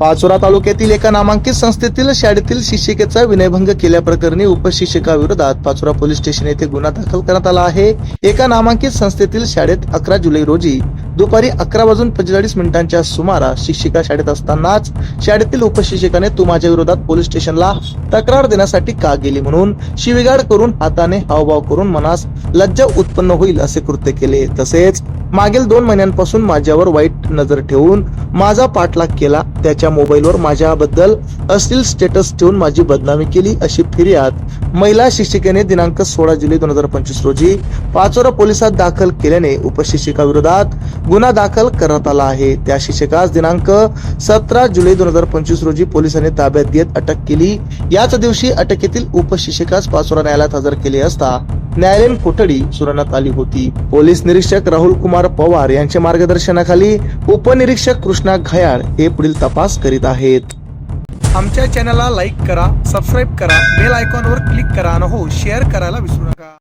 पाचोरा तालुक्यातील एका नामांकित संस्थेतील शाळेतील शिक्षिकेचा विनयभंग केल्याप्रकरणी उपशिक्षिकाविरोधात पाचोरा पोलीस स्टेशन येथे गुन्हा दाखल करण्यात आला आहे. एका नामांकित संस्थेतील शाळेत अकरा जुलै रोजी दुपारी अकरा वाजून पंचेचाळीस मिनिटांच्या सुमारास शिक्षिका शाळेत असतानाच शाळेतील उपशिक्षकाने तू माझ्या विरोधात पोलीस स्टेशनला तक्रार देण्यासाठी का गेली म्हणून शिविगाड करून हाताने हावभाव करून मनास लज्जा उत्पन्न होईल असे कृत्य केले. तसेच मागील दोन महिन्यांपासून माझ्यावर वाईट नजर ठेवून माझा पाठलाग केला. त्याच्या मोबाईलवर माझ्याबद्दल अश्लील स्टेटस ठेवून माझी बदनामी केली. अशी फिर्याद महिला शिक्षिकेने दिनांक सोळा जुलै दोन हजार पंचवीस रोजी पाचोरा पोलिसात दाखल केल्याने उपशिक्षिकाविरोधात गुन्हा दाखल करण्यात आला आहे. त्या शिक्षकास दिनांक सतरा जुलै दोन हजार पंचवीस रोजी पोलिसांनी ताब्यात घेत अटक केली. याच दिवशी अटकेतील उपशिक्षिकास पाचोरा न्यायालयात हजर केले असता न्यायालयीन कोठडी सुरवण्यात आली होती. पोलीस निरीक्षक राहुल कुमार पवार यांच्या मार्गदर्शनाखाली उपनिरीक्षक कृष्णा घायाळ हे पुढील तपास करीत आहेत. आमच्या चॅनलला लाईक करा सबस्क्राईब करा बेल आयकॉनवर क्लिक करा आणि हो शेअर करायला विसरू नका.